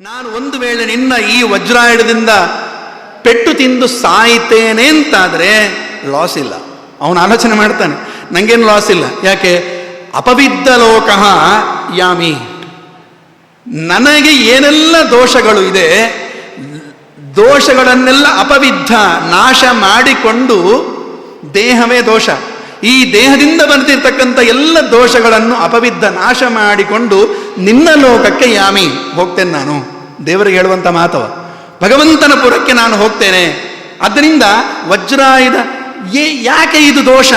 ನಾನು ಒಂದು ವೇಳೆ ನಿನ್ನ ಈ ವಜ್ರಾಯುಧದಿಂದ ಪೆಟ್ಟು ತಿಂದು ಸಾಯ್ತೇನೆ ಅಂತಾದರೆ ಲಾಸ್ ಇಲ್ಲ. ಅವನು ಆಲೋಚನೆ ಮಾಡ್ತಾನೆ ನನಗೇನು ಲಾಸ್ ಇಲ್ಲ. ಯಾಕೆ? ಅಪವಿದ್ದ ಲೋಕಃ ಯಾಮಿ. ನನಗೆ ಏನೆಲ್ಲ ದೋಷಗಳು ಇದೆ, ದೋಷಗಳನ್ನೆಲ್ಲ ಅಪವಿದ್ಧ ನಾಶ ಮಾಡಿಕೊಂಡು ದೇಹವೇ ದೋಷ. ಈ ದೇಹದಿಂದ ಬರ್ತಿರ್ತಕ್ಕಂಥ ಎಲ್ಲ ದೋಷಗಳನ್ನು ಅಪವಿದ್ಧ ನಾಶ ಮಾಡಿಕೊಂಡು ನಿನ್ನ ಲೋಕಕ್ಕೆ ಯಾಮಿ. ಹೋಗ್ತೇನೆ ನಾನು. ದೇವರಿಗೆ ಹೇಳುವಂಥ ಮಾತವ ಭಗವಂತನ ಪುರಕ್ಕೆ ನಾನು ಹೋಗ್ತೇನೆ, ಅದರಿಂದ ವಜ್ರಾಯುಧ, ಏ, ಯಾಕೆ ಇದು ದೋಷ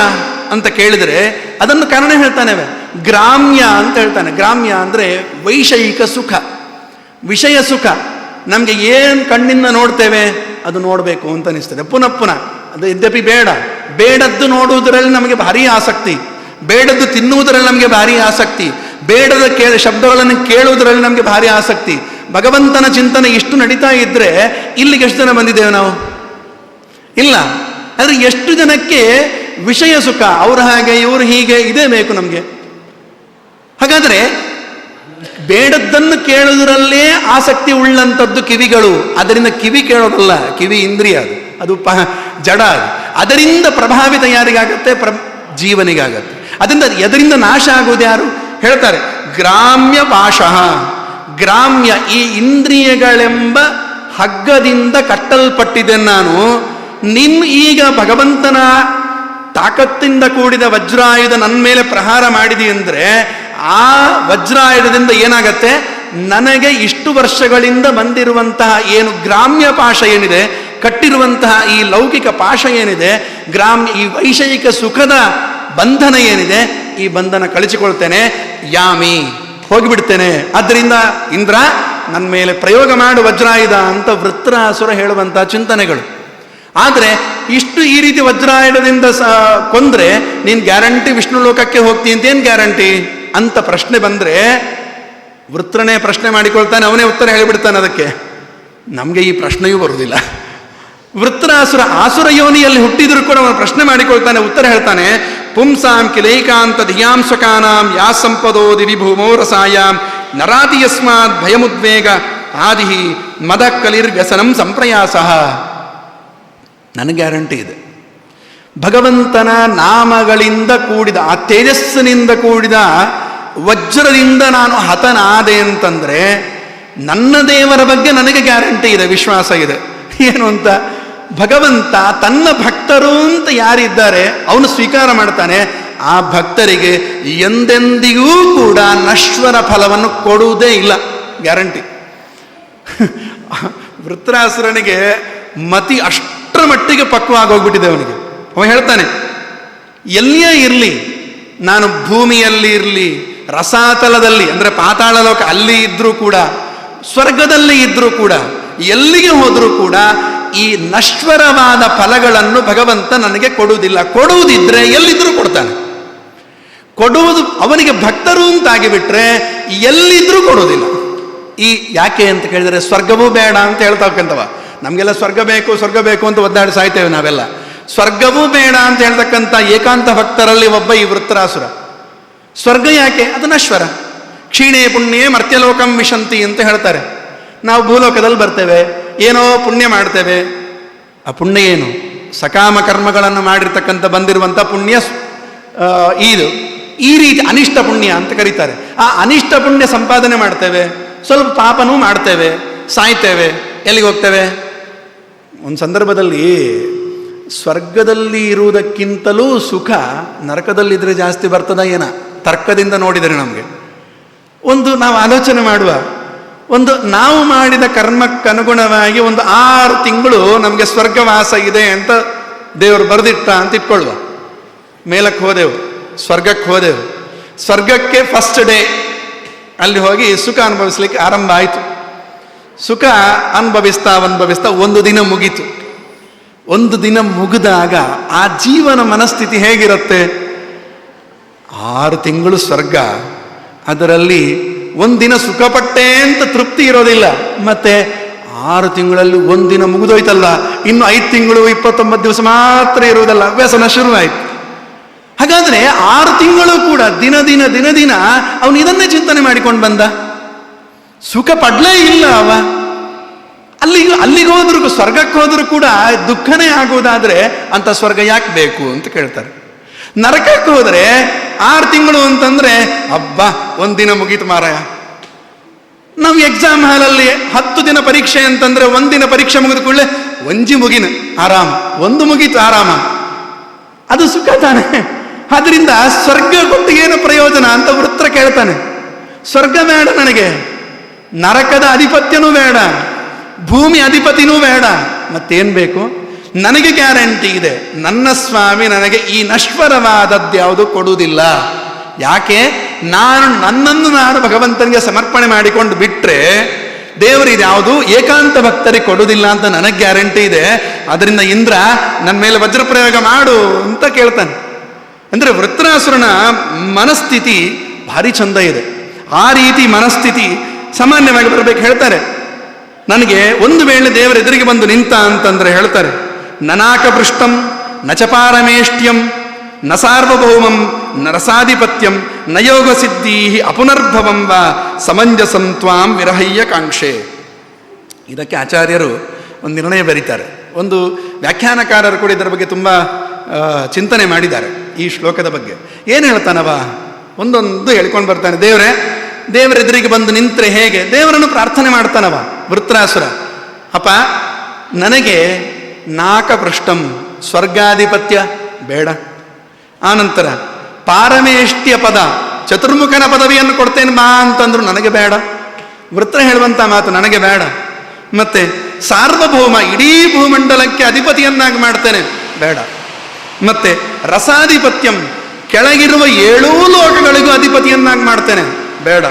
ಅಂತ ಕೇಳಿದರೆ, ಅದನ್ನು ಕಾರಣ ಹೇಳ್ತಾನೆ ಗ್ರಾಮ್ಯ ಅಂತ ಹೇಳ್ತಾನೆ. ಗ್ರಾಮ್ಯ ಅಂದರೆ ವೈಷಯಿಕ ಸುಖ. ವಿಷಯ ಸುಖ. ನಮಗೆ ಏನು ಕಣ್ಣಿಂದ ನೋಡ್ತೇವೆ, ಅದು ನೋಡಬೇಕು ಅಂತ ಅನಿಸ್ತದೆ. ಪುನಃ ಪುನಃ, ಅದು ಯದ್ಯಪಿ ಬೇಡ. ಬೇಡದ್ದು ನೋಡುವುದರಲ್ಲಿ ನಮಗೆ ಭಾರಿ ಆಸಕ್ತಿ. ಬೇಡದ್ದು ತಿನ್ನುವುದರಲ್ಲಿ ನಮಗೆ ಭಾರಿ ಆಸಕ್ತಿ. ಬೇಡದ ಕೇ ಶಬ್ದಗಳನ್ನು ಕೇಳುವುದರಲ್ಲಿ ನಮಗೆ ಭಾರಿ ಆಸಕ್ತಿ. ಭಗವಂತನ ಚಿಂತನೆ ಇಷ್ಟು ನಡೀತಾ ಇದ್ರೆ ಇಲ್ಲಿಗೆ ಎಷ್ಟು ಜನ ಬಂದಿದ್ದೇವೆ ನಾವು? ಇಲ್ಲ. ಆದರೆ ಎಷ್ಟು ಜನಕ್ಕೆ ವಿಷಯ ಸುಖ? ಅವ್ರ ಹಾಗೆ, ಇವರು ಹೀಗೆ, ಇದೇ ಬೇಕು ನಮಗೆ. ಹಾಗಾದರೆ ಬೇಡದ್ದನ್ನು ಕೇಳುವುದರಲ್ಲೇ ಆಸಕ್ತಿ ಉಳ್ಳಂಥದ್ದು ಕಿವಿಗಳು. ಅದರಿಂದ ಕಿವಿ ಕೇಳೋದಲ್ಲ, ಕಿವಿ ಇಂದ್ರಿಯ ಅದು. ಅದು ಪ, ಜಡ ಅದು. ಅದರಿಂದ ಪ್ರಭಾವಿತ ಯಾರಿಗಾಗತ್ತೆ? ಪ್ರ ಜೀವನಿಗಾಗತ್ತೆ. ಅದರಿಂದ ಎದರಿಂದ ನಾಶ ಆಗೋದು ಯಾರು? ಹೇಳ್ತಾರೆ ಗ್ರಾಮ್ಯ ಪಾಶಃ ಗ್ರಾಮ್ಯ ಈ ಇಂದ್ರಿಯಗಳೆಂಬ ಹಗ್ಗದಿಂದ ಕಟ್ಟಲ್ಪಟ್ಟಿದೆ ನಾನು. ನಿನ್ ಈಗ ಭಗವಂತನ ತಾಕತ್ತಿಂದ ಕೂಡಿದ ವಜ್ರಾಯುಧ ನನ್ನ ಮೇಲೆ ಪ್ರಹಾರ ಮಾಡಿದಿ ಅಂದರೆ ಆ ವಜ್ರಾಯುಧದಿಂದ ಏನಾಗತ್ತೆ? ನನಗೆ ಇಷ್ಟು ವರ್ಷಗಳಿಂದ ಬಂದಿರುವಂತಹ ಏನು ಗ್ರಾಮ್ಯ ಪಾಶ ಏನಿದೆ, ಕಟ್ಟಿರುವಂತಹ ಈ ಲೌಕಿಕ ಪಾಶ ಏನಿದೆ, ಗ್ರಾಮ್ಯ ಈ ವೈಷಯಿಕ ಸುಖದ ಬಂಧನ ಏನಿದೆ, ಈ ಬಂಧನ ಕಳಿಸಿಕೊಳ್ತೇನೆ. ಯಾಮಿ. ಹೋಗಿಬಿಡ್ತೇನೆ. ಆದ್ದರಿಂದ ಇಂದ್ರ ನನ್ನ ಮೇಲೆ ಪ್ರಯೋಗ ಮಾಡು ವಜ್ರಾಯುಧ ಅಂತ ವೃತ್ರಾಸುರ ಹೇಳುವಂಥ ಚಿಂತನೆಗಳು. ಆದರೆ, ಇಷ್ಟು ಈ ರೀತಿ ವಜ್ರಾಯುಧದಿಂದ ಸ, ಕೊಂದ್ರೆ ನೀನು ಗ್ಯಾರಂಟಿ ವಿಷ್ಣು ಲೋಕಕ್ಕೆ ಹೋಗ್ತೀನಿ ಅಂತ ಏನು ಗ್ಯಾರಂಟಿ? ಅಂತ ಪ್ರಶ್ನೆ ಬಂದರೆ, ವೃತ್ರನೇ ಪ್ರಶ್ನೆ ಮಾಡಿಕೊಳ್ತಾನೆ, ಅವನೇ ಉತ್ತರ ಹೇಳಿಬಿಡ್ತಾನೆ ಅದಕ್ಕೆ. ನಮಗೆ ಈ ಪ್ರಶ್ನೆಯೂ ಬರುವುದಿಲ್ಲ. ವೃತ್ರಾಸುರ ಆಸುರ ಯೋನಿಯಲ್ಲಿ ಹುಟ್ಟಿದ್ರು ಕೂಡ ಅವನು ಪ್ರಶ್ನೆ ಮಾಡಿಕೊಳ್ತಾನೆ, ಉತ್ತರ ಹೇಳ್ತಾನೆ ಪುಂಸಾಂ ಕಿಲೈಕಾಂತ ಧಿಯಾಂಶಕಾನಾಂ ಯಾ ಸಂಪದೋ ದಿವಿ ಭೂಮೋ ರಸಾಯಾಂ ನರಾತಿ ಯಸ್ಮಾತ್ ಭಯಮುದ್ವೇಗ ಆದಿ ಮದ ಕಲಿರ್ವ್ಯಸನಂ ಸಂಪ್ರಯಾಸಃ. ನನಗೆ ಗ್ಯಾರಂಟಿ ಇದೆ. ಭಗವಂತನ ನಾಮಗಳಿಂದ ಕೂಡಿದ, ಆ ತೇಜಸ್ಸಿನಿಂದ ಕೂಡಿದ, ವಜ್ರದಿಂದ ನಾನು ಹತನಾದೆ ಅಂತಂದರೆ ನನ್ನ ದೇವರ ಬಗ್ಗೆ ನನಗೆ ಗ್ಯಾರಂಟಿ ಇದೆ, ವಿಶ್ವಾಸ ಇದೆ. ಏನು ಅಂತ? ಭಗವಂತ ತನ್ನ ಭಕ್ತರು ಅಂತ ಯಾರಿದ್ದಾರೆ, ಅವನು ಸ್ವೀಕಾರ ಮಾಡ್ತಾನೆ. ಆ ಭಕ್ತರಿಗೆ ಎಂದೆಂದಿಗೂ ಕೂಡ ನಶ್ವರ ಫಲವನ್ನು ಕೊಡುವುದೇ ಇಲ್ಲ, ಗ್ಯಾರಂಟಿ. ವೃತ್ರಾಸುರನಿಗೆ ಮತಿ ಅಷ್ಟರ ಮಟ್ಟಿಗೆ ಪಕ್ವ ಆಗೋಗ್ಬಿಟ್ಟಿದೆ ಅವನಿಗೆ. ಅವನು ಹೇಳ್ತಾನೆ, ಎಲ್ಲಿಯೇ ಇರಲಿ, ನಾನು ಭೂಮಿಯಲ್ಲಿ ಇರಲಿ, ರಸಾತಲದಲ್ಲಿ, ಅಂದರೆ ಪಾತಾಳ ಲೋಕ ಅಲ್ಲಿ ಇದ್ರೂ ಕೂಡ, ಸ್ವರ್ಗದಲ್ಲಿ ಇದ್ರೂ ಕೂಡ, ಎಲ್ಲಿಗೆ ಹೋದರೂ ಕೂಡ ಈ ನಶ್ವರವಾದ ಫಲಗಳನ್ನು ಭಗವಂತ ನನಗೆ ಕೊಡುವುದಿಲ್ಲ. ಕೊಡುವುದಿದ್ರೆ ಎಲ್ಲಿದ್ರೂ ಕೊಡ್ತಾನೆ. ಕೊಡುವುದು ಅವನಿಗೆ ಭಕ್ತರು ಅಂತಾಗಿಬಿಟ್ರೆ ಎಲ್ಲಿದ್ರೂ ಕೊಡುವುದಿಲ್ಲ. ಈ ಯಾಕೆ ಅಂತ ಕೇಳಿದರೆ ಸ್ವರ್ಗವೂ ಬೇಡ ಅಂತ ಹೇಳ್ತಕ್ಕಂಥವ ನಮಗೆಲ್ಲ ಸ್ವರ್ಗ ಬೇಕು ಸ್ವರ್ಗ ಬೇಕು ಅಂತ ಒದ್ದಾಡಿ ಸಾಯ್ತೇವೆ ನಾವೆಲ್ಲ. ಸ್ವರ್ಗವೂ ಬೇಡ ಅಂತ ಹೇಳ್ತಕ್ಕಂಥ ಏಕಾಂತ ಭಕ್ತರಲ್ಲಿ ಒಬ್ಬ ಈ ವೃತ್ತರಾಸುರ. ಸ್ವರ್ಗ ಯಾಕೆ? ಅದು ನಶ್ವರ. ಕ್ಷೀಣೇ ಪುಣ್ಯೇ ಮರ್ತ್ಯಲೋಕಂ ವಿಶಂತಿ ಅಂತ ಹೇಳ್ತಾರೆ. ನಾವು ಭೂಲೋಕದಲ್ಲಿ ಬರ್ತೇವೆ. ಏನೋ ಪುಣ್ಯ ಮಾಡ್ತೇವೆ. ಆ ಪುಣ್ಯ ಏನು? ಸಕಾಮ ಕರ್ಮಗಳನ್ನು ಮಾಡಿರ್ತಕ್ಕಂಥ ಬಂದಿರುವಂಥ ಪುಣ್ಯ ಇದು. ಈ ರೀತಿ ಅನಿಷ್ಟ ಪುಣ್ಯ ಅಂತ ಕರೀತಾರೆ. ಆ ಅನಿಷ್ಟ ಪುಣ್ಯ ಸಂಪಾದನೆ ಮಾಡ್ತೇವೆ. ಸ್ವಲ್ಪ ಪಾಪನೂ ಮಾಡ್ತೇವೆ. ಸಾಯ್ತೇವೆ. ಎಲ್ಲಿಗೆ ಹೋಗ್ತೇವೆ? ಒಂದು ಸಂದರ್ಭದಲ್ಲಿ ಸ್ವರ್ಗದಲ್ಲಿ ಇರುವುದಕ್ಕಿಂತಲೂ ಸುಖ ನರಕದಲ್ಲಿದ್ದರೆ ಜಾಸ್ತಿ ಬರ್ತದ ಏನ? ತರ್ಕದಿಂದ ನೋಡಿದರೆ ನಮಗೆ. ಒಂದು ನಾವು ಆಲೋಚನೆ ಮಾಡುವ. ಒಂದು ನಾವು ಮಾಡಿದ ಕರ್ಮಕ್ಕನುಗುಣವಾಗಿ ಒಂದು ಆರು ತಿಂಗಳು ನಮಗೆ ಸ್ವರ್ಗವಾಸ ಇದೆ ಅಂತ ದೇವರು ಬರೆದಿಟ್ಟ ಅಂತ ಇಟ್ಕೊಳ್ಳುವ ಮೇಲಕ್ಕೆ ಹೋದೆವು, ಸ್ವರ್ಗಕ್ಕೆ ಹೋದೆವು. ಸ್ವರ್ಗಕ್ಕೆ ಫಸ್ಟ್ ಡೇ ಅಲ್ಲಿ ಹೋಗಿ ಸುಖ ಅನುಭವಿಸ್ಲಿಕ್ಕೆ ಆರಂಭ ಆಯಿತು. ಸುಖ ಅನುಭವಿಸ್ತಾ ಅನುಭವಿಸ್ತಾ ಒಂದು ದಿನ ಮುಗೀತು. ಒಂದು ದಿನ ಮುಗಿದಾಗ ಆ ಜೀವನ ಮನಸ್ಥಿತಿ ಹೇಗಿರುತ್ತೆ? ಆರು ತಿಂಗಳು ಸ್ವರ್ಗ. ಅದರಲ್ಲಿ ಒಂದಿನ ಸುಖಪಟ್ಟೆ ಅಂತ ತೃಪ್ತಿ ಇರೋದಿಲ್ಲ. ಮತ್ತೆ ಆರು ತಿಂಗಳಲ್ಲಿ ಒಂದಿನ ಮುಗಿದೋಯ್ತಲ್ಲ, ಇನ್ನು ಐದು ತಿಂಗಳು ಇಪ್ಪತ್ತೊಂಬತ್ತು ದಿವಸ ಮಾತ್ರ ಇರುವುದಲ್ಲ, ವ್ಯಸನ ಶುರುವಾಯಿತು. ಹಾಗಾದ್ರೆ ಆರು ತಿಂಗಳು ಕೂಡ ದಿನ ದಿನ ದಿನ ದಿನ ಅವನು ಇದನ್ನೇ ಚಿಂತನೆ ಮಾಡಿಕೊಂಡು ಬಂದ. ಸುಖ ಪಡಲೇ ಇಲ್ಲ ಅವ. ಅಲ್ಲಿಗೆ ಅಲ್ಲಿಗೆ ಸ್ವರ್ಗಕ್ಕೆ ಹೋದ್ರು ಕೂಡ ದುಃಖನೇ ಆಗುವುದಾದ್ರೆ ಅಂತ ಸ್ವರ್ಗ ಯಾಕೆ ಬೇಕು ಅಂತ ಕೇಳ್ತಾರೆ. ನರಕಕ್ಕೆ ಹೋದ್ರೆ ಆರು ತಿಂಗಳು ಅಂತಂದ್ರೆ, ಅಬ್ಬಾ ಒಂದಿನ ಮುಗೀತು ಮಾರಾಯ. ನಾವು ಎಕ್ಸಾಮ್ ಹಾಲಲ್ಲಿ ಹತ್ತು ದಿನ ಪರೀಕ್ಷೆ ಅಂತಂದ್ರೆ ಒಂದಿನ ಪರೀಕ್ಷೆ ಮುಗಿದ ಕೂಡಲೇ ಒಂಜಿ ಮುಗಿನ ಆರಾಮ. ಒಂದು ಮುಗೀತು ಆರಾಮ. ಅದು ಸುಖ ತಾನೆ. ಅದರಿಂದ ಸ್ವರ್ಗ ಏನು ಪ್ರಯೋಜನ ಅಂತ ವೃತ್ರ ಕೇಳ್ತಾನೆ. ಸ್ವರ್ಗ ಬೇಡ ನನಗೆ. ನರಕದ ಅಧಿಪತ್ಯನೂ ಬೇಡ. ಭೂಮಿ ಅಧಿಪತಿನೂ ಬೇಡ. ಮತ್ತೇನು ಬೇಕು? ನನಗೆ ಗ್ಯಾರಂಟಿ ಇದೆ. ನನ್ನ ಸ್ವಾಮಿ ನನಗೆ ಈ ನಶ್ವರವಾದದ್ಯಾವುದು ಕೊಡುವುದಿಲ್ಲ. ಯಾಕೆ? ನಾನು ನನ್ನನ್ನು ನಾನು ಭಗವಂತನಿಗೆ ಸಮರ್ಪಣೆ ಮಾಡಿಕೊಂಡು ಬಿಟ್ಟರೆ ದೇವರು ಇದ್ಯಾವುದು ಏಕಾಂತ ಭಕ್ತರಿಗೆ ಕೊಡುವುದಿಲ್ಲ ಅಂತ ನನಗೆ ಗ್ಯಾರಂಟಿ ಇದೆ. ಅದರಿಂದ ಇಂದ್ರ ನನ್ನ ಮೇಲೆ ವಜ್ರಪ್ರಯೋಗ ಮಾಡು ಅಂತ ಕೇಳ್ತಾನೆ. ಅಂದರೆ ವೃತ್ರಾಸುರನ ಮನಸ್ಥಿತಿ ಭಾರಿ ಚಂದ ಇದೆ. ಆ ರೀತಿ ಮನಸ್ಥಿತಿ ಸಾಮಾನ್ಯವಾಗಿ ಬರಬೇಕು ಹೇಳ್ತಾರೆ. ನನಗೆ ಒಂದು ವೇಳೆ ದೇವರ ಎದುರಿಗೆ ಬಂದು ನಿಂತ ಅಂತಂದ್ರೆ ಹೇಳ್ತಾರೆ ನನಾಕ ಪೃಷ್ಟಂ ನಚಪಾರಮೇಷ್ಟ್ಯಂ ನ ಸಾರ್ವಭೌಮಂ ನ ರಸಾಧಿಪತ್ಯಂ ನ ಯೋಗ ಸಿದ್ಧಿ ಅಪುನರ್ಭವಂ ವ ಸಮಂಜಸಂ ತ್ವಾಂ ವಿರಹಯ್ಯ ಕಾಂಕ್ಷೆ ಇದಕ್ಕೆ ಆಚಾರ್ಯರು ಒಂದು ನಿರ್ಣಯ ಬರೀತಾರೆ. ಒಂದು ವ್ಯಾಖ್ಯಾನಕಾರರು ಕೂಡ ಇದರ ಬಗ್ಗೆ ತುಂಬ ಚಿಂತನೆ ಮಾಡಿದ್ದಾರೆ ಈ ಶ್ಲೋಕದ ಬಗ್ಗೆ. ಏನು ಹೇಳ್ತಾನವ? ಒಂದೊಂದು ಹೇಳ್ಕೊಂಡು ಬರ್ತಾನೆ. ದೇವರೇ, ದೇವರ ಎದುರಿಗೆ ಬಂದು ನಿಂತರೆ ಹೇಗೆ? ದೇವರನ್ನು ಪ್ರಾರ್ಥನೆ ಮಾಡ್ತಾನವ ವೃತ್ರಾಸುರ. ಅಪ್ಪ, ನನಗೆ ನಾಕ ಪೃಷ್ಟಂ ಸ್ವರ್ಗಾಧಿಪತ್ಯ, ಬೇಡ. ಆನಂತರ, ಪಾರಮೇಷ್ಟ್ಯ ಪದ, ಚತುರ್ಮುಖನ ಪದವಿಯನ್ನು ಕೊಡ್ತೇನೆ ಮಾ ಅಂತಂದ್ರು ನನಗೆ ಬೇಡ. ವೃತ್ರ ಹೇಳುವಂತ ಮಾತು ನನಗೆ ಬೇಡ. ಮತ್ತೆ, ಸಾರ್ವಭೌಮ, ಇಡೀ ಭೂಮಂಡಲಕ್ಕೆ ಅಧಿಪತಿಯನ್ನಾಗಿ ಮಾಡ್ತೇನೆ, ಬೇಡ. ಮತ್ತೆ, ರಸಾಧಿಪತ್ಯಂ, ಕೆಳಗಿರುವ ಏಳೂ ಲೋಕಗಳಿಗೂ ಅಧಿಪತಿಯನ್ನಾಗಿ ಮಾಡ್ತೇನೆ, ಬೇಡ.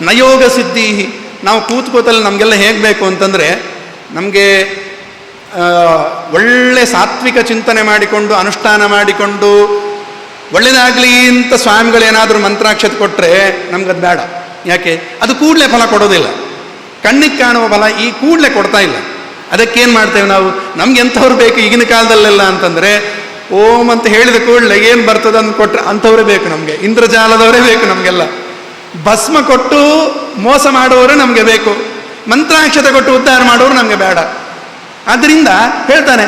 ನಯೋಗ ಸಿದ್ಧಿ ನಾವು ಕೂತ್ಕೋತಲ್ಲಿ ನಮಗೆಲ್ಲ ಹೇಗೆ ಬೇಕು ಅಂತಂದರೆ, ನಮಗೆ ಒಳ್ಳೆ ಸಾತ್ವಿಕ ಚಿಂತನೆ ಮಾಡಿಕೊಂಡು, ಅನುಷ್ಠಾನ ಮಾಡಿಕೊಂಡು, ಒಳ್ಳೇದಾಗ್ಲಿ ಅಂತ ಸ್ವಾಮಿಗಳೇನಾದರೂ ಮಂತ್ರಾಕ್ಷತೆ ಕೊಟ್ಟರೆ ನಮ್ಗದು ಬೇಡ. ಯಾಕೆ? ಅದು ಕೂಡಲೇ ಫಲ ಕೊಡೋದಿಲ್ಲ. ಕಣ್ಣಿಗೆ ಕಾಣುವ ಫಲ ಈ ಕೂಡಲೇ ಕೊಡ್ತಾ ಇಲ್ಲ. ಅದಕ್ಕೇನು ಮಾಡ್ತೇವೆ ನಾವು? ನಮ್ಗೆ ಎಂಥವ್ರು ಬೇಕು ಈಗಿನ ಕಾಲದಲ್ಲೆಲ್ಲ ಅಂತಂದರೆ, ಓಂ ಅಂತ ಹೇಳಿದ ಕೂಡಲೇ ಏನು ಬರ್ತದೆ ಅಂತ ಕೊಟ್ಟರೆ ಅಂಥವ್ರೇ ಬೇಕು ನಮಗೆ. ಇಂದ್ರಜಾಲದವರೇ ಬೇಕು ನಮಗೆಲ್ಲ. ಭಸ್ಮ ಕೊಟ್ಟು ಮೋಸ ಮಾಡುವವರೇ ನಮಗೆ ಬೇಕು. ಮಂತ್ರಾಕ್ಷತೆ ಕೊಟ್ಟು ಉದ್ಧಾರ ಮಾಡೋರು ನಮಗೆ ಬೇಡ. ಆದ್ದರಿಂದ ಹೇಳ್ತಾನೆ,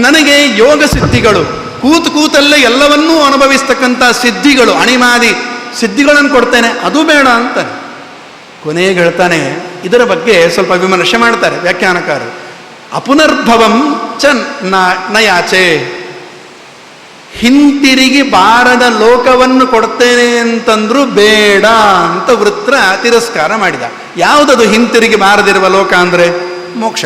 ನನಗೆ ಯೋಗ ಸಿದ್ಧಿಗಳು, ಕೂತು ಕೂತಲ್ಲೇ ಎಲ್ಲವನ್ನೂ ಅನುಭವಿಸ್ತಕ್ಕಂಥ ಸಿದ್ಧಿಗಳು, ಅಣಿಮಾದಿ ಸಿದ್ಧಿಗಳನ್ನು ಕೊಡ್ತೇನೆ, ಅದು ಬೇಡ ಅಂತ ಕೊನೆಗೆ ಹೇಳ್ತಾನೆ, ಇದರ ಬಗ್ಗೆ ಸ್ವಲ್ಪ ವಿಮರ್ಶೆ ಮಾಡ್ತಾರೆ ವ್ಯಾಖ್ಯಾನಕಾರರು. ಅಪುನರ್ಭವಂ ಚ ನಯಾಚೆ. ಹಿಂತಿರುಗಿ ಬಾರದ ಲೋಕವನ್ನು ಕೊಡ್ತೇನೆ ಅಂತಂದ್ರೂ ಬೇಡ ಅಂತ ವೃತ್ರ ತಿರಸ್ಕಾರ ಮಾಡಿದ. ಯಾವುದದು ಹಿಂತಿರುಗಿ ಬಾರದಿರುವ ಲೋಕ ಅಂದ್ರೆ ಮೋಕ್ಷ.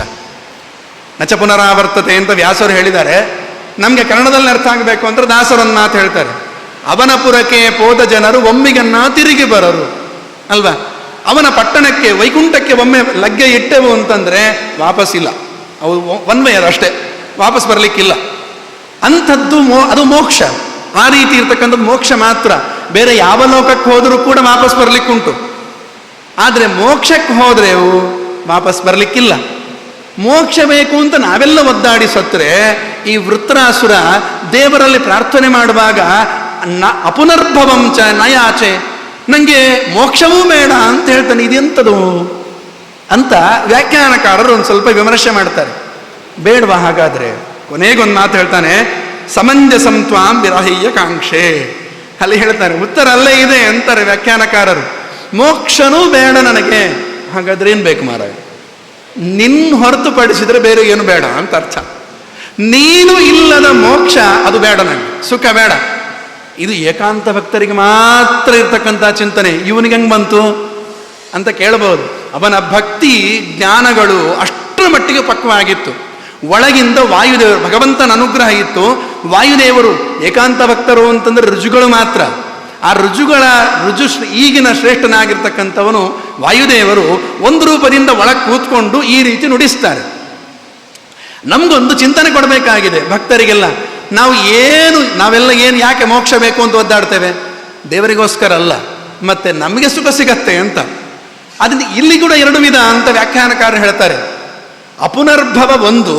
ನಚ ಪುನರಾವರ್ತತೆ ಅಂತ ವ್ಯಾಸರು ಹೇಳಿದ್ದಾರೆ. ನಮಗೆ ಕನ್ನಡದಲ್ಲಿ ಅರ್ಥ ಆಗಬೇಕು ಅಂದ್ರೆ ದಾಸರನ್ನ ಮಾತು ಹೇಳ್ತಾರೆ. ಅವನ ಪುರಕ್ಕೆ ಪೋದ ಜನರು ಒಮ್ಮಿಗನ್ನ ತಿರುಗಿ ಬರರು. ಅಲ್ವಾ? ಅವನ ಪಟ್ಟಣಕ್ಕೆ, ವೈಕುಂಠಕ್ಕೆ ಒಮ್ಮೆ ಲಗ್ಗೆ ಇಟ್ಟೆವು ಅಂತಂದ್ರೆ ವಾಪಸ್ ಇಲ್ಲ ಅವು ಒನ್ ವೇ ಅದು ಅಷ್ಟೇ. ವಾಪಸ್ ಬರಲಿಕ್ಕಿಲ್ಲ. ಅಂಥದ್ದು ಮೋ, ಅದು ಮೋಕ್ಷ. ಆ ರೀತಿ ಇರ್ತಕ್ಕಂಥದ್ದು ಮೋಕ್ಷ ಮಾತ್ರ. ಬೇರೆ ಯಾವ ಲೋಕಕ್ಕೆ ಹೋದರೂ ಕೂಡ ವಾಪಸ್ ಬರಲಿಕ್ಕುಂಟು. ಆದರೆ ಮೋಕ್ಷಕ್ಕೆ ಹೋದ್ರೆ ವಾಪಸ್ ಬರ್ಲಿಕ್ಕಿಲ್ಲ. ಮೋಕ್ಷ ಬೇಕು ಅಂತ ನಾವೆಲ್ಲ ಒದ್ದಾಡಿ ಸತ್ತರೆ, ಈ ವೃತ್ರಾಸುರ ದೇವರಲ್ಲಿ ಪ್ರಾರ್ಥನೆ ಮಾಡುವಾಗ, ನ ಅಪುನರ್ಭವಂಚ ನಯಾಚೆ ನನಗೆ ಮೋಕ್ಷವೂ ಬೇಡ ಅಂತ ಹೇಳ್ತಾನೆ ಇದೆಂಥದು ಅಂತ ವ್ಯಾಖ್ಯಾನಕಾರರು ಒಂದು ಸ್ವಲ್ಪ ವಿಮರ್ಶೆ ಮಾಡ್ತಾರೆ. ಬೇಡವಾ ಹಾಗಾದರೆ? ಕೊನೆಗೊಂದು ಮಾತು ಹೇಳ್ತಾನೆ ಸಮಂಜಸಂತ್ವಾಂ ವಿರಹಯ್ಯ ಕಾಂಕ್ಷೆ. ಅಲ್ಲಿ ಹೇಳ್ತಾರೆ, ಉತ್ತರ ಅಲ್ಲೇ ಇದೆ ಅಂತಾರೆ ವ್ಯಾಖ್ಯಾನಕಾರರು. ಮೋಕ್ಷನೂ ಬೇಡ ನನಗೆ. ಹಾಗಾದ್ರೆ ಏನು ಬೇಕು ಮಾರಾಯ? ನಿನ್ ಹೊರತುಪಡಿಸಿದರೆ ಬೇರೆ ಏನು ಬೇಡ ಅಂತ ಅರ್ಥ. ನೀನು ಇಲ್ಲದ ಮೋಕ್ಷ ಅದು ಬೇಡ ನನಗೆ ಸುಖ ಬೇಡ. ಇದು ಏಕಾಂತ ಭಕ್ತರಿಗೆ ಮಾತ್ರ ಇರ್ತಕ್ಕಂಥ ಚಿಂತನೆ. ಇವನಿಗೆ ಹೆಂಗೆ ಬಂತು? ಅಂತ ಕೇಳಬಹುದು. ಅವನ ಭಕ್ತಿ ಜ್ಞಾನಗಳು ಅಷ್ಟರ ಮಟ್ಟಿಗೆ ಪಕ್ವ ಆಗಿತ್ತು ಒಳಗಿಂದ ವಾಯುದೇವರು ಭಗವಂತನ ಅನುಗ್ರಹ ಇತ್ತು. ವಾಯುದೇವರು ಏಕಾಂತ ಭಕ್ತರು ಅಂತಂದ್ರೆ ರುಜುಗಳು ಮಾತ್ರ. ಆ ರುಜುಗಳ ರುಜು ಈಗಿನ ಶ್ರೇಷ್ಠನಾಗಿರ್ತಕ್ಕಂಥವನು ವಾಯುದೇವರು ಒಂದು ರೂಪದಿಂದ ಒಳಗೆ ಕೂತ್ಕೊಂಡು ಈ ರೀತಿ ನುಡಿಸ್ತಾರೆ. ನಮಗೊಂದು ಚಿಂತನೆ ಕೊಡಬೇಕಾಗಿದೆ ಭಕ್ತರಿಗೆಲ್ಲ. ನಾವು ಏನು, ನಾವೆಲ್ಲ ಏನು ಯಾಕೆ ಮೋಕ್ಷ ಬೇಕು ಅಂತ ಒದ್ದಾಡ್ತೇವೆ? ದೇವರಿಗೋಸ್ಕರ ಅಲ್ಲ. ಮತ್ತೆ ನಮಗೆ ಸುಖ ಸಿಗತ್ತೆ ಅಂತ. ಅದನ್ನು ಇಲ್ಲಿ ಕೂಡ ಎರಡು ವಿಧ ಅಂತ ವ್ಯಾಖ್ಯಾನಕಾರರು ಹೇಳ್ತಾರೆ. ಅಪುನರ್ಭವ ಒಂದು,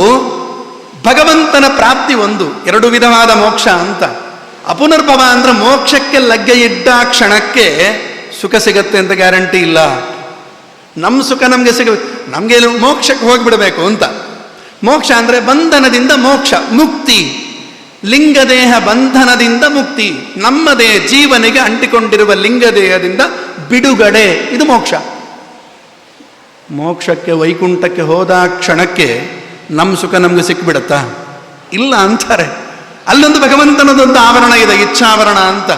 ಭಗವಂತನ ಪ್ರಾಪ್ತಿ ಒಂದು, ಎರಡು ವಿಧವಾದ ಮೋಕ್ಷ ಅಂತ. ಅಪುನರ್ಭವ ಅಂದ್ರೆ ಮೋಕ್ಷಕ್ಕೆ ಲಗ್ಗೆ ಇಡ್ಡ ಕ್ಷಣಕ್ಕೆ ಸುಖ ಸಿಗತ್ತೆ ಅಂತ ಗ್ಯಾರಂಟಿ ಇಲ್ಲ. ನಮ್ಮ ಸುಖ ನಮಗೆ ಸಿಗ, ನಮಗೆ ಮೋಕ್ಷಕ್ಕೆ ಹೋಗಿಬಿಡಬೇಕು ಅಂತ. ಮೋಕ್ಷ ಅಂದರೆ ಬಂಧನದಿಂದ ಮೋಕ್ಷ, ಮುಕ್ತಿ. ಲಿಂಗದೇಹ ಬಂಧನದಿಂದ ಮುಕ್ತಿ. ನಮ್ಮದೇ ಜೀವನಿಗೆ ಅಂಟಿಕೊಂಡಿರುವ ಲಿಂಗದೇಹದಿಂದ ಬಿಡುಗಡೆ. ಇದು ಮೋಕ್ಷ. ಮೋಕ್ಷಕ್ಕೆ, ವೈಕುಂಠಕ್ಕೆ ಹೋದ ಕ್ಷಣಕ್ಕೆ ನಮ್ಮ ಸುಖ ನಮಗೆ ಸಿಕ್ಬಿಡತ್ತಾ? ಇಲ್ಲ ಅಂತಾರೆ. ಅಲ್ಲೊಂದು ಭಗವಂತನದೊಂದು ಆವರಣ ಇದೆ, ಇಚ್ಛಾವರಣ ಅಂತ.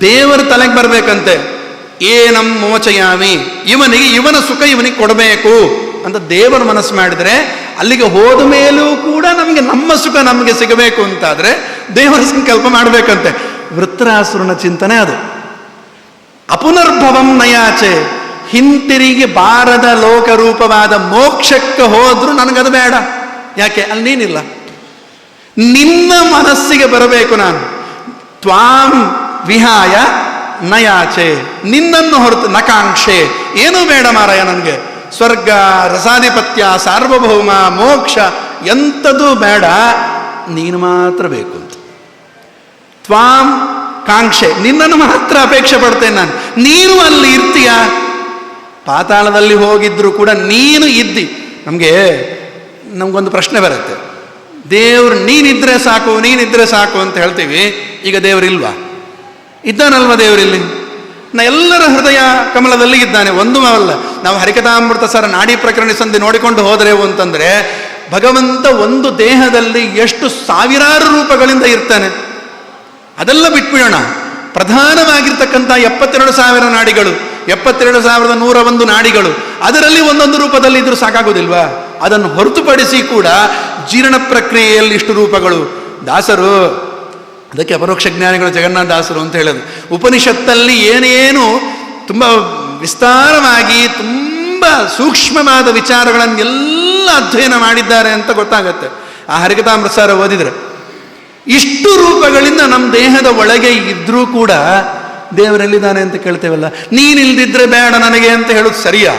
ದೇವರ ತಲೆಗೆ ಬರಬೇಕಂತೆ. ಏನಂ ಮೋಚಯಾಮಿ, ಇವನಿಗೆ ಇವನ ಸುಖ ಇವನಿಗೆ ಕೊಡಬೇಕು ಅಂತ ದೇವರ ಮನಸ್ಸು ಮಾಡಿದರೆ, ಅಲ್ಲಿಗೆ ಹೋದ ಮೇಲೂ ಕೂಡ ನಮಗೆ ನಮ್ಮ ಸುಖ ನಮಗೆ ಸಿಗಬೇಕು ಅಂತಾದರೆ ದೇವರ ಸಂಕಲ್ಪ ಮಾಡಬೇಕಂತೆ. ವೃತ್ರಾಸುರನ ಚಿಂತನೆ ಅದು. ಅಪುನರ್ಭವಂ ನಯಾಚೆ, ಹಿಂತಿರುಗಿ ಬಾರದ ಲೋಕರೂಪವಾದ ಮೋಕ್ಷಕ್ಕೆ ಹೋದ್ರೂ ನನಗದು ಬೇಡ. ಯಾಕೆ? ಅಲ್ಲಿ ನೀನಿಲ್ಲ. ನಿನ್ನ ಮನಸ್ಸಿಗೆ ಬರಬೇಕು ನಾನು. ತ್ವಾಂ ವಿಹಾಯ ನಯಾಚೆ. ನಿನ್ನನ್ನು ಹೊರತು ನಕಾಂಕ್ಷೆ. ಏನೂ ಬೇಡ ಮಾರಾಯ ನನಗೆ. ಸ್ವರ್ಗ, ರಸಾಧಿಪತ್ಯ, ಸಾರ್ವಭೌಮ, ಮೋಕ್ಷ ಎಂಥದೂ ಬೇಡ. ನೀನು ಮಾತ್ರ ಬೇಕು ಅಂತ. ತ್ವಾಂ ಕಾಂಕ್ಷೆ. ನಿನ್ನನ್ನು ಮಾತ್ರ ಅಪೇಕ್ಷೆ ಪಡ್ತೇನೆ ನಾನು. ನೀನು ಅಲ್ಲಿ ಇರ್ತೀಯ? ಪಾತಾಳದಲ್ಲಿ ಹೋಗಿದ್ರು ಕೂಡ ನೀನು ಇದ್ದಿ. ನಮಗೆ ನಮಗೊಂದು ಪ್ರಶ್ನೆ ಬರುತ್ತೆ. ದೇವ್ರು ನೀನಿದ್ರೆ ಸಾಕು ನೀನಿದ್ರೆ ಸಾಕು ಅಂತ ಹೇಳ್ತೀವಿ. ಈಗ ದೇವರಿಲ್ವಾ ಇದ್ದಾನಲ್ವ ದೇವರಿಲ್ಲಿ ನಾ ಎಲ್ಲರ ಹೃದಯ ಕಮಲದಲ್ಲಿ ಇದ್ದಾನೆ, ಒಂದು ಅಲ್ಲ. ನಾವು ಹರಿಕಥಾಮೃತ ಸರ ನಾಡಿ ಪ್ರಕರಣ ಸಂಧಿ ನೋಡಿಕೊಂಡು ಹೋದರೆವು ಅಂತಂದ್ರೆ, ಭಗವಂತ ಒಂದು ದೇಹದಲ್ಲಿ ಎಷ್ಟು ಸಾವಿರಾರು ರೂಪಗಳಿಂದ ಇರ್ತಾನೆ. ಅದೆಲ್ಲ ಬಿಟ್ಬಿಡೋಣ. ಪ್ರಧಾನವಾಗಿರ್ತಕ್ಕಂಥ ಎಪ್ಪತ್ತೆರಡು ಸಾವಿರ ನಾಡಿಗಳು, ಎಪ್ಪತ್ತೆರಡು ಸಾವಿರದ ನೂರ ಒಂದು ನಾಡಿಗಳು, ಅದರಲ್ಲಿ ಒಂದೊಂದು ರೂಪದಲ್ಲಿ ಇದ್ರೂ ಸಾಕಾಗೋದಿಲ್ವಾ? ಅದನ್ನು ಹೊರತುಪಡಿಸಿ ಕೂಡ ಜೀರ್ಣ ಪ್ರಕ್ರಿಯೆಯಲ್ಲಿ ಇಷ್ಟು ರೂಪಗಳು. ದಾಸರು, ಅದಕ್ಕೆ ಅಪರೋಕ್ಷ ಜ್ಞಾನಿಗಳು ಜಗನ್ನಾಥ ದಾಸರು ಅಂತ ಹೇಳೋದು. ಉಪನಿಷತ್ತಲ್ಲಿ ಏನೇನು ತುಂಬ ವಿಸ್ತಾರವಾಗಿ ತುಂಬ ಸೂಕ್ಷ್ಮವಾದ ವಿಚಾರಗಳನ್ನೆಲ್ಲ ಅಧ್ಯಯನ ಮಾಡಿದ್ದಾರೆ ಅಂತ ಗೊತ್ತಾಗತ್ತೆ. ಆ ಹರಿಕತಾಮೃತ ಓದಿದರೆ ಓದಿದ್ರೆ. ಇಷ್ಟು ರೂಪಗಳಿಂದ ನಮ್ಮ ದೇಹದ ಒಳಗೆ ಇದ್ರೂ ಕೂಡ, ದೇವರಲ್ಲಿದ್ದಾನೆ ಅಂತ ಕೇಳ್ತೇವಲ್ಲ, ನೀನಿಲ್ದಿದ್ರೆ ಬೇಡ ನನಗೆ ಅಂತ ಹೇಳೋದು ಸರಿಯಾ?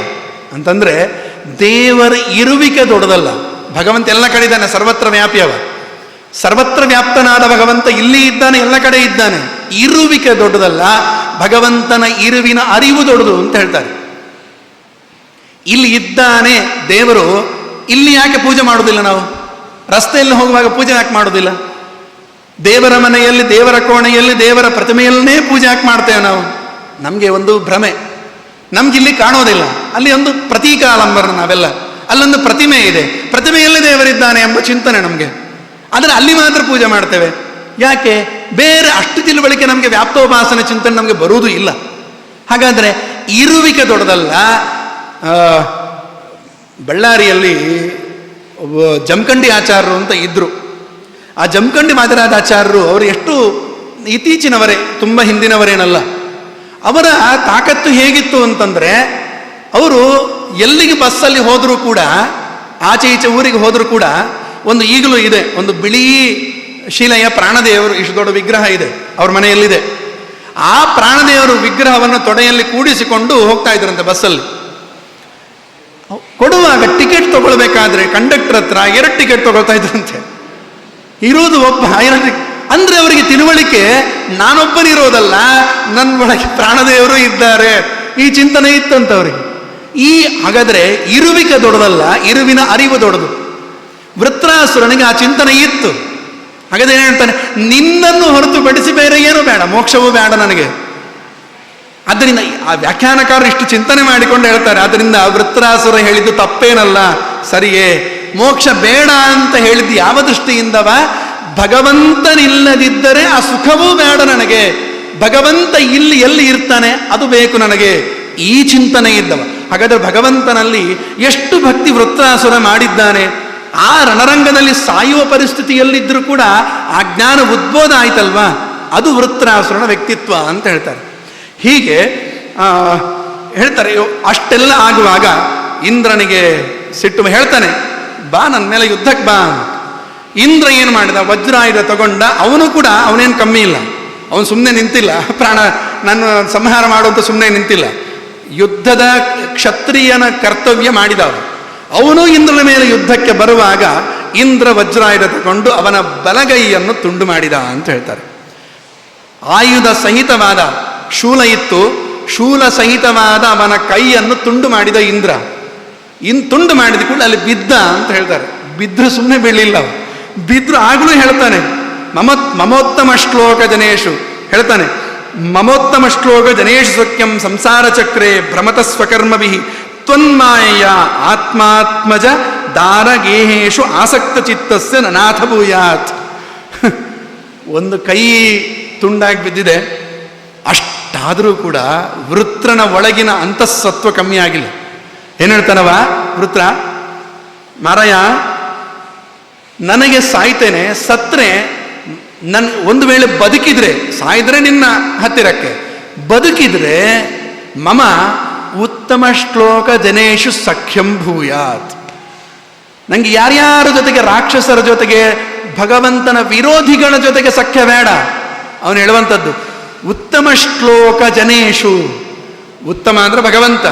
ಅಂತಂದ್ರೆ ದೇವರ ಇರುವಿಕೆ ದೊಡ್ಡದಲ್ಲ. ಭಗವಂತ ಎಲ್ಲ ಕಡೆ ಇದ್ದಾನೆ, ಸರ್ವತ್ರ ವ್ಯಾಪಿಯವ ಸರ್ವತ್ರ ವ್ಯಾಪ್ತನಾದ ಭಗವಂತ ಇಲ್ಲಿ ಇದ್ದಾನೆ, ಎಲ್ಲ ಕಡೆ ಇದ್ದಾನೆ. ಇರುವಿಕೆ ದೊಡ್ಡದಲ್ಲ, ಭಗವಂತನ ಇರುವಿನ ಅರಿವು ದೊಡ್ಡದು ಅಂತ ಹೇಳ್ತಾರೆ. ಇಲ್ಲಿ ಇದ್ದಾನೆ ದೇವರು, ಇಲ್ಲಿ ಯಾಕೆ ಪೂಜೆ ಮಾಡೋದಿಲ್ಲ ನಾವು? ರಸ್ತೆಯಲ್ಲಿ ಹೋಗುವಾಗ ಪೂಜೆ ಯಾಕೆ ಮಾಡೋದಿಲ್ಲ? ದೇವರ ಮನೆಯಲ್ಲಿ, ದೇವರ ಕೋಣೆಯಲ್ಲಿ, ದೇವರ ಪ್ರತಿಮೆಯಲ್ಲೇ ಪೂಜೆ ಯಾಕೆ ಮಾಡ್ತೇವೆ ನಾವು? ನಮಗೆ ಒಂದು ಭ್ರಮೆ. ನಮ್ಗಿಲ್ಲಿ ಕಾಣೋದಿಲ್ಲ. ಅಲ್ಲಿ ಒಂದು ಪ್ರತೀಕಾಲಂಬರ ನಾವೆಲ್ಲ. ಅಲ್ಲೊಂದು ಪ್ರತಿಮೆ ಇದೆ. ಪ್ರತಿಮೆಯಲ್ಲಿ ದೇವರಿದ್ದಾನೆ ಎಂಬ ಚಿಂತನೆ ನಮಗೆ. ಆದರೆ ಅಲ್ಲಿ ಮಾತ್ರ ಪೂಜೆ ಮಾಡ್ತೇವೆ. ಯಾಕೆ? ಬೇರೆ ಅಷ್ಟು ತಿಳುವಳಿಕೆ ನಮಗೆ ವ್ಯಾಪ್ತೋಪಾಸನ ಚಿಂತನೆ ನಮಗೆ ಬರುವುದು ಇಲ್ಲ. ಹಾಗಾದರೆ ಇರುವಿಕೆ ದೊಡ್ಡದಲ್ಲ. ಬಳ್ಳಾರಿಯಲ್ಲಿ ಒಬ್ಬ ಜಮಖಂಡಿ ಆಚಾರ್ಯರು ಅಂತ ಇದ್ದರು ಆ ಜಮಖಂಡಿ ಮಾದರಾದ ಆಚಾರ್ಯರು ಅವರು ಎಷ್ಟು ಇತ್ತೀಚಿನವರೇ, ತುಂಬ ಹಿಂದಿನವರೇನಲ್ಲ. ಅವರ ತಾಕತ್ತು ಹೇಗಿತ್ತು ಅಂತಂದರೆ ಅವರು ಎಲ್ಲಿಗೆ ಬಸ್ಸಲ್ಲಿ ಹೋದರೂ ಕೂಡ, ಆಚೆ ಈಚೆ ಊರಿಗೆ ಹೋದರೂ ಕೂಡ ಒಂದು ಈಗಲೂ ಇದೆ, ಒಂದು ಬಿಳಿ ಶಿಲೆಯ ಪ್ರಾಣದೇವರು, ಇಷ್ಟು ದೊಡ್ಡ ವಿಗ್ರಹ ಇದೆ, ಅವ್ರ ಮನೆಯಲ್ಲಿದೆ. ಆ ಪ್ರಾಣದೇವರು ವಿಗ್ರಹವನ್ನು ತೊಡೆಯಲ್ಲಿ ಕೂಡಿಸಿಕೊಂಡು ಹೋಗ್ತಾ ಇದ್ರಂತೆ ಬಸ್ಸಲ್ಲಿ. ಕೊಡುವಾಗ ಟಿಕೆಟ್ ತಗೊಳ್ಬೇಕಾದ್ರೆ ಕಂಡಕ್ಟರ್ ಹತ್ರ ಎರಡು ಟಿಕೆಟ್ ತಗೊಳ್ತಾ ಇದ್ರಂತೆ. ಇರೋದು ಒಬ್ಬ ಎರಡು ಅಂದ್ರೆ ಅವರಿಗೆ ತಿಳುವಳಿಕೆ, ನಾನೊಬ್ಬನಿರೋದಲ್ಲ ನನ್ನ ಒಳಗೆ ಪ್ರಾಣದೇವರು ಇದ್ದಾರೆ, ಈ ಚಿಂತನೆ ಇತ್ತಂತ ಅವರಿಗೆ. ಈ ಹಾಗಾದ್ರೆ ಇರುವಿಕೆ ದೊಡ್ಡದಲ್ಲ, ಇರುವಿನ ಅರಿವು ದೊಡ್ಡದು. ವೃತ್ರಾಸುರನಿಗೆ ಆ ಚಿಂತನೆ ಇತ್ತು. ಹಾಗಾದ್ರೆ ಹೇಳ್ತಾನೆ? ನಿನ್ನನ್ನು ಹೊರತುಪಡಿಸಿ ಬೇರೆ ಏನೂ ಬೇಡ, ಮೋಕ್ಷವೂ ಬೇಡ ನನಗೆ. ಆದ್ದರಿಂದ ಆ ವ್ಯಾಖ್ಯಾನಕಾರರು ಇಷ್ಟು ಚಿಂತನೆ ಮಾಡಿಕೊಂಡು ಹೇಳ್ತಾರೆ, ಆದ್ದರಿಂದ ವೃತ್ರಾಸುರ ಹೇಳಿದ್ದು ತಪ್ಪೇನಲ್ಲ, ಸರಿಯೇ. ಮೋಕ್ಷ ಬೇಡ ಅಂತ ಹೇಳಿದ್ದು ಯಾವ ದೃಷ್ಟಿಯಿಂದವ? ಭಗವಂತನಿಲ್ಲದಿದ್ದರೆ ಆ ಸುಖವೂ ಬೇಡ ನನಗೆ. ಭಗವಂತ ಇಲ್ಲಿ ಎಲ್ಲಿ ಇರ್ತಾನೆ, ಅದು ಬೇಕು ನನಗೆ. ಈ ಚಿಂತನೆ ಇದ್ದವ. ಹಾಗಾದ್ರೆ ಭಗವಂತನಲ್ಲಿ ಎಷ್ಟು ಭಕ್ತಿ ವೃತ್ರಾಸುರ ಮಾಡಿದ್ದಾನೆ? ಆ ರಣರಂಗದಲ್ಲಿ ಸಾಯುವ ಪರಿಸ್ಥಿತಿಯಲ್ಲಿದ್ದರೂ ಕೂಡ ಆ ಜ್ಞಾನ ಉದ್ಬೋಧ ಆಯ್ತಲ್ವಾ? ಅದು ವೃತ್ರಾಸುರನ ವ್ಯಕ್ತಿತ್ವ ಅಂತ ಹೇಳ್ತಾರೆ. ಹೀಗೆ ಹೇಳ್ತಾರೆ ಅಷ್ಟೆಲ್ಲ ಆಗುವಾಗ ಇಂದ್ರನಿಗೆ ಸಿಟ್ಟು ಹೇಳ್ತಾನೆ, ಬಾ ನನ್ನ ಮೇಲೆ ಯುದ್ಧಕ್ಕೆ ಬಾ ಇಂದ್ರ ಏನು ಮಾಡಿದ? ವಜ್ರಾಯುಧ ತಗೊಂಡ, ಅವನು ಕೂಡ ಅವನೇನು ಕಮ್ಮಿ ಇಲ್ಲ. ಅವನು ಸುಮ್ಮನೆ ನಿಂತಿಲ್ಲ. ಪ್ರಾಣ, ನನ್ನ ಸಂಹಾರ ಮಾಡುವಂತ ಸುಮ್ಮನೆ ನಿಂತಿಲ್ಲ. ಯುದ್ಧದ ಕ್ಷತ್ರಿಯನ ಕರ್ತವ್ಯ ಮಾಡಿದ ಅವನು ಇಂದ್ರನ ಮೇಲೆ ಯುದ್ಧಕ್ಕೆ ಬರುವಾಗ ಇಂದ್ರ ವಜ್ರಾಯುಧ ತಗೊಂಡು ಅವನ ಬಲಗೈಯನ್ನು ತುಂಡು ಮಾಡಿದ ಅಂತ ಹೇಳ್ತಾರೆ. ಆಯುಧ ಸಹಿತವಾದ ಶೂಲ ಇತ್ತು. ಶೂಲ ಸಹಿತವಾದ ಅವನ ಕೈಯನ್ನು ತುಂಡು ಮಾಡಿದ ಇಂದ್ರ. ಇನ್ ತುಂಡು ಮಾಡಿದ ಕೂಡ ಅಲ್ಲಿ ಬಿದ್ದ ಅಂತ ಹೇಳ್ತಾರೆ. ಬಿದ್ದರೂ ಸುಮ್ಮನೆ ಬೀಳಿಲ್ಲ ಬಿದ್ದರು ಆಗಲೂ ಹೇಳ್ತಾನೆ. ಮಮ ಮಮೋತ್ತಮ ಶ್ಲೋಕ ಜನೇಶು ಹೇಳ್ತಾನೆ. ಮಮೋತ್ತಮ ಶ್ಲೋಕ ಜನೇಶು ಸಖ್ಯಂ ಸಂಸಾರ ಚಕ್ರೆ ಭ್ರಮತ ಸ್ವಕರ್ಮಭಿ ತ್ವನ್ಮಾಯ ಆತ್ಮಾತ್ಮಜ ದಾರಗೇಹೇಶು ಆಸಕ್ತ ಚಿತ್ತಸ್ಯ ನನಾಥ ಭೂಯಾತ್ ಒಂದು ಕೈ ತುಂಡಾಗಿ ಬಿದ್ದಿದೆ. ಅಷ್ಟಾದರೂ ಕೂಡ ವೃತ್ರನ ಒಳಗಿನ ಅಂತಃಸತ್ವ ಕಮ್ಮಿ ಆಗಿಲ್ಲ. ಏನು ಹೇಳ್ತಾನವ? ವೃತ್ರ, ಮಾರಾಯ, ನನಗೆ ಸಾಯ್ತೇನೆ, ಸತ್ರೆ ನನ್ ಒಂದು ವೇಳೆ ಬದುಕಿದ್ರೆ, ಸಾಯಿದ್ರೆ ನಿನ್ನ ಹತ್ತಿರಕ್ಕೆ. ಬದುಕಿದ್ರೆ ಮಮ ಉತ್ತಮ ಶ್ಲೋಕ ಜನೇಶು ಸಖ್ಯಂ ಭೂಯಾತ್. ನನಗೆ ಯಾರ್ಯಾರ ಜೊತೆಗೆ ರಾಕ್ಷಸರ ಜೊತೆಗೆ ಭಗವಂತನ ವಿರೋಧಿಗಳ ಜೊತೆಗೆ ಸಖ್ಯ ಬೇಡ. ಅವನು ಹೇಳುವಂಥದ್ದು, ಉತ್ತಮ ಶ್ಲೋಕ ಜನೇಶು, ಉತ್ತಮ ಅಂದ್ರೆ ಭಗವಂತ.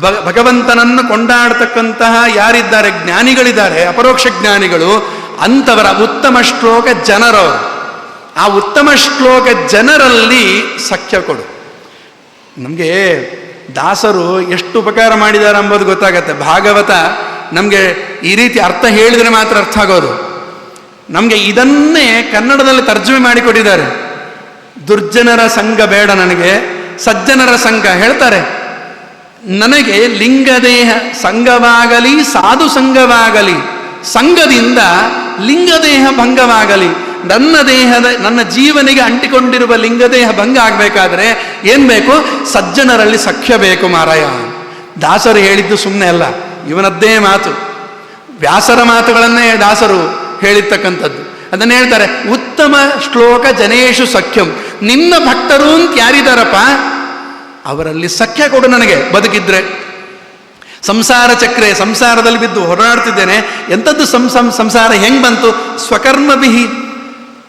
ಭಗ, ಭಗವಂತನನ್ನು ಕೊಂಡಾಡ್ತಕ್ಕಂತಹ ಯಾರಿದ್ದಾರೆ, ಜ್ಞಾನಿಗಳಿದ್ದಾರೆ, ಅಪರೋಕ್ಷ ಜ್ಞಾನಿಗಳು, ಅಂಥವರ ಉತ್ತಮ ಶ್ಲೋಕ ಜನರವರು ಆ ಉತ್ತಮ ಶ್ಲೋಕ ಜನರಲ್ಲಿ ಸಖ್ಯ ಕೊಡು. ನಮಗೆ ದಾಸರು ಎಷ್ಟು ಉಪಕಾರ ಮಾಡಿದ್ದಾರೆ ಅಂಬೋದು ಗೊತ್ತಾಗತ್ತೆ. ಭಾಗವತ ನಮಗೆ ಈ ರೀತಿ ಅರ್ಥ ಹೇಳಿದರೆ ಮಾತ್ರ ಅರ್ಥ ಆಗೋದು. ನಮಗೆ ಇದನ್ನೇ ಕನ್ನಡದಲ್ಲಿ ತರ್ಜುಮೆ ಮಾಡಿಕೊಟ್ಟಿದ್ದಾರೆ. ದುರ್ಜನರ ಸಂಘ ಬೇಡ ನನಗೆ, ಸಜ್ಜನರ ಸಂಘ ಹೇಳ್ತಾರೆ. ನನಗೆ ಲಿಂಗದೇಹ ಸಂಘವಾಗಲಿ, ಸಾಧು ಸಂಘವಾಗಲಿ, ಸಂಘದಿಂದ ಲಿಂಗದೇಹ ಭಂಗವಾಗಲಿ ನನ್ನ ದೇಹದ, ನನ್ನ ಜೀವನಿಗೆ ಅಂಟಿಕೊಂಡಿರುವ ಲಿಂಗದೇಹ ಭಂಗ ಆಗಬೇಕಾದ್ರೆ ಏನ್ ಬೇಕು? ಸಜ್ಜನರಲ್ಲಿ ಸಖ್ಯ ಬೇಕು ಮಾರಾಯ. ದಾಸರು ಹೇಳಿದ್ದು ಸುಮ್ಮನೆ ಅಲ್ಲ, ಇವನದ್ದೇ ಮಾತು. ವ್ಯಾಸರ ಮಾತುಗಳನ್ನೇ ದಾಸರು ಹೇಳಿರ್ತಕ್ಕಂಥದ್ದು. ಅದನ್ನ ಹೇಳ್ತಾರೆ, ಉತ್ತಮ ಶ್ಲೋಕ ಜನೇಶು ಸಖ್ಯಂ. ನಿನ್ನ ಭಕ್ತರು ಅಂತ ಯಾರಿದಾರಪ್ಪ? ಅವರಲ್ಲಿ ಸಖ್ಯ ಕೊಡು ನನಗೆ, ಬದುಕಿದ್ರೆ. ಸಂಸಾರ ಚಕ್ರೆ, ಸಂಸಾರದಲ್ಲಿ ಬಿದ್ದು ಹೋರಾಡ್ತಿದ್ದೇನೆ. ಎಂಥದ್ದು ಸಂಸಾರ ಹೆಂಗ್ ಬಂತು? ಸ್ವಕರ್ಮ ಬಿಹಿ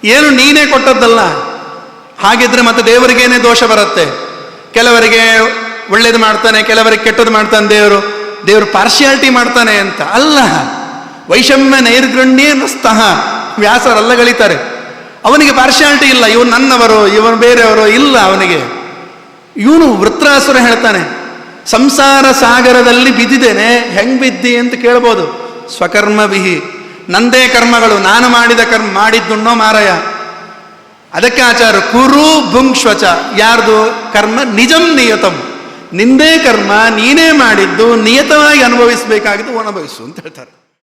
ಏನು ನೀನೇ ಕೊಟ್ಟದ್ದಲ್ಲ? ಹಾಗಿದ್ರೆ ಮತ್ತೆ ದೇವರಿಗೇನೆ ದೋಷ ಬರುತ್ತೆ? ಕೆಲವರಿಗೆ ಒಳ್ಳೇದು ಮಾಡ್ತಾನೆ, ಕೆಲವರಿಗೆ ಕೆಟ್ಟದ್ದು ಮಾಡ್ತಾನೆ ದೇವರು. ದೇವರು ಪಾರ್ಶಿಯಾಲಿಟಿ ಮಾಡ್ತಾನೆ ಅಂತ. ಅಲ್ಲ, ವೈಷಮ್ಯ ನೈರ್ಗಣ್ಯೇ ನಸ್ತಃ. ವ್ಯಾಸರಲ್ಲ ಗಳಿತಾರೆ. ಅವನಿಗೆ ಪಾರ್ಶಿಯಾಲಿಟಿ ಇಲ್ಲ. ಇವನು ನನ್ನವರು ಇವನು ಬೇರೆಯವರು ಇಲ್ಲ ಅವನಿಗೆ. ಇವನು ವೃತ್ರಾಸುರ ಹೇಳ್ತಾನೆ, ಸಂಸಾರ ಸಾಗರದಲ್ಲಿ ಬಿದ್ದಿದ್ದೇನೆ, ಹೆಂಗ್ ಬಿದ್ದಿ? ಅಂತ ಕೇಳ್ಬೋದು. ಸ್ವಕರ್ಮ ಬಿಹಿ ನಂದೇ ಕರ್ಮಗಳು, ನಾನು ಮಾಡಿದ ಕರ್ಮ, ಮಾಡಿದ್ದುಣ್ಣೋ ಮಾರಯ ಅದಕ್ಕೆ ಆಚಾರ, ಕುರು ಭುಂಕ್ಷ್ವಚ ಯಾರ್ದು? ಕರ್ಮ ನಿಜಂ ನಿಯತಂ. ನಿಂದೇ ಕರ್ಮ, ನೀನೇ ಮಾಡಿದ್ದು, ನಿಯತವಾಗಿ ಅನುಭವಿಸಬೇಕಾಗಿದ್ದು ಅನುಭವಿಸು ಅಂತ ಹೇಳ್ತಾರೆ.